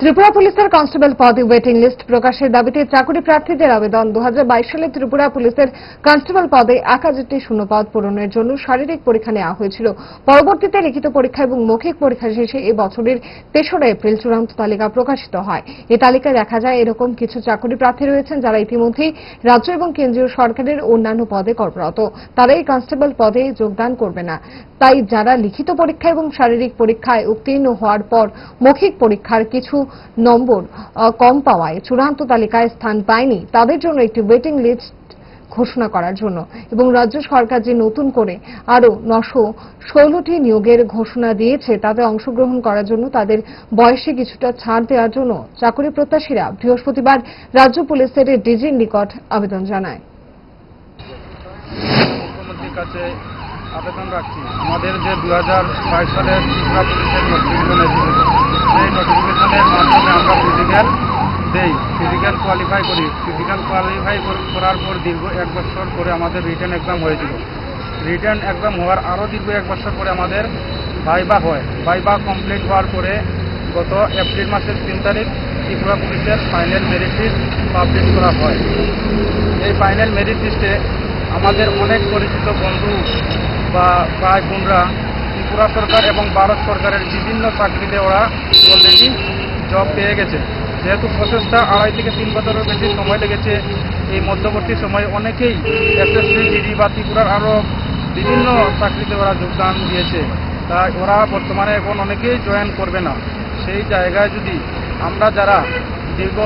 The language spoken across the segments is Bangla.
ত্রিপুরা পুলিশের কনস্টেবল পদে ওয়েটিং লিস্ট প্রকাশের দাবিতে চাকরি প্রার্থীদের আবেদন। দু হাজার বাইশ সালে ত্রিপুরা পুলিশের কনস্টেবল পদে এক হাজারটি শূন্য পদ পূরণের জন্য শারীরিক পরীক্ষা নেওয়া হয়েছিল। পরবর্তীতে লিখিত পরীক্ষা এবং মৌখিক পরীক্ষা শেষে এই বছরের তেসরা এপ্রিল চূড়ান্ত তালিকা প্রকাশিত হয়। এ তালিকায় দেখা যায়, এরকম কিছু চাকরি প্রার্থী রয়েছেন যারা ইতিমধ্যেই রাজ্য এবং কেন্দ্রীয় সরকারের অন্যান্য পদে কর্মরত। তারা এই কনস্টেবল পদে যোগদান করবে না। তাই যারা লিখিত পরীক্ষা এবং শারীরিক পরীক্ষায় উত্তীর্ণ হওয়ার পর মৌখিক পরীক্ষার কিছু নম্বর কম পাওয়ায় চূড়ান্ত তালিকায় স্থান পায়নি, তাদের জন্য একটি ওয়েটিং লিস্ট ঘোষণা করার জন্য এবং রাজ্য সরকার যে নতুন করে আরও নশো ষোলোটি নিয়োগের ঘোষণা দিয়েছে, তাতে অংশগ্রহণ করার জন্য তাদের বয়সে কিছুটা ছাড় দেওয়ার জন্য চাকরি প্রত্যাশীরা বৃহস্পতিবার রাজ্য পুলিশের ডিজির নিকট আবেদন জানায়। আবেদন রাখছি। আমাদের যে দু হাজার বাইশ সালের ত্রিপুরা পুলিশের নোটিফিকেশন এসেছিল সেই নোটিফিকেশনের মাধ্যমে আমরা ফিজিক্যাল দেই। ফিজিক্যাল কোয়ালিফাই করি। ফিজিক্যাল কোয়ালিফাই করার পর দীর্ঘ এক বছর পরে আমাদের রিটার্ন এক্সাম হয়েছিল। রিটার্ন এক্সাম হওয়ার আরও দীর্ঘ এক বছর পরে আমাদের ভাইবা হয়। ভাইবা কমপ্লিট হওয়ার পরে গত এপ্রিল মাসের তিন তারিখ ত্রিপুরা পুলিশের ফাইনাল মেরিট লিস্ট পাবলিশ করা হয়। এই ফাইনাল মেরিট লিস্টে আমাদের অনেক পরিচিত বন্ধু বা ভাই বোনরা ত্রিপুরা সরকার এবং ভারত সরকারের বিভিন্ন চাকরিতে ওরা অলরেডি জব পেয়ে গেছে। যেহেতু প্রসেসটা আড়াই থেকে তিন বছরের বেশি সময় লেগেছে, এই মধ্যবর্তী সময়ে অনেকেই এসএসসি জিডি বা ত্রিপুরার আরও বিভিন্ন চাকরিতে ওরা যোগদান দিয়েছে। তাই ওরা বর্তমানে এখন অনেকেই জয়েন করবে না। সেই জায়গায় যদি আমরা যারা দীর্ঘ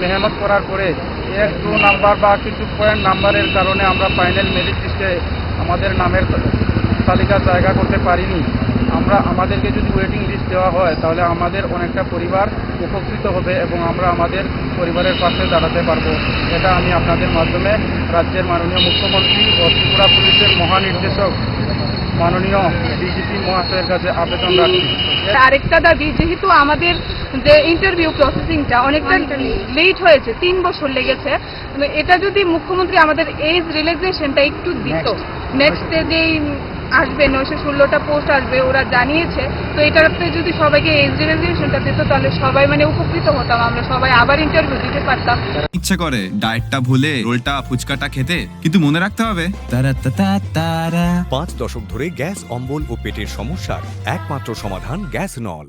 মেহনত করার পরে এক, দু নাম্বার বা কিছু পয়েন্ট নাম্বারের কারণে আমরা ফাইনাল মেরিট লিস্টে আমাদের নামের তালিকা জায়গা করতে পারিনি। আমরা, আমাদেরকে যদি ওয়েটিং লিস্ট দেওয়া হয়, তাহলে আমাদের অনেকটা পরিবার উপকৃত হবে এবং আমরা আমাদের পরিবারের পাশে দাঁড়াতে পারব। এটা আমি আপনাদের মাধ্যমে রাজ্যের মাননীয় মুখ্যমন্ত্রী ও ত্রিপুরা পুলিশের মহানির্দেশক মাননীয় ডিজিপি মহাশয়ের কাছে আবেদন রাখছি। আরেকটা দাবি যেহেতু আমাদের যে ইন্টারভিউ প্রসেসিংটা অনেকটা লেট হয়েছে তিন বছর লেগেছে এটা যদি মুখ্যমন্ত্রী আমাদের এজ রিল্যাক্সেশনটা একটু দিত নেক্সট যেই আসবে নয়শো ষোলোটা পোস্ট আসবে ওরা জানিয়েছে। তো এটাতে যদি সবাইকে এজ রিল্যাক্সেশনটা দিত তাহলে সবাই মানে উপকৃত হতাম। আমরা সবাই আবার ইন্টারভিউ দিতে পারতাম। ইচ্ছে করে ডায়েটটা ভুলে রোলটা ফুচকাটা খেতে কিন্তু মনে রাখতে হবে। তারা তারা তারা পাঁচ দশক ধরে গ্যাস অম্বল ও পেটের সমস্যার একমাত্র সমাধান গ্যাস নল।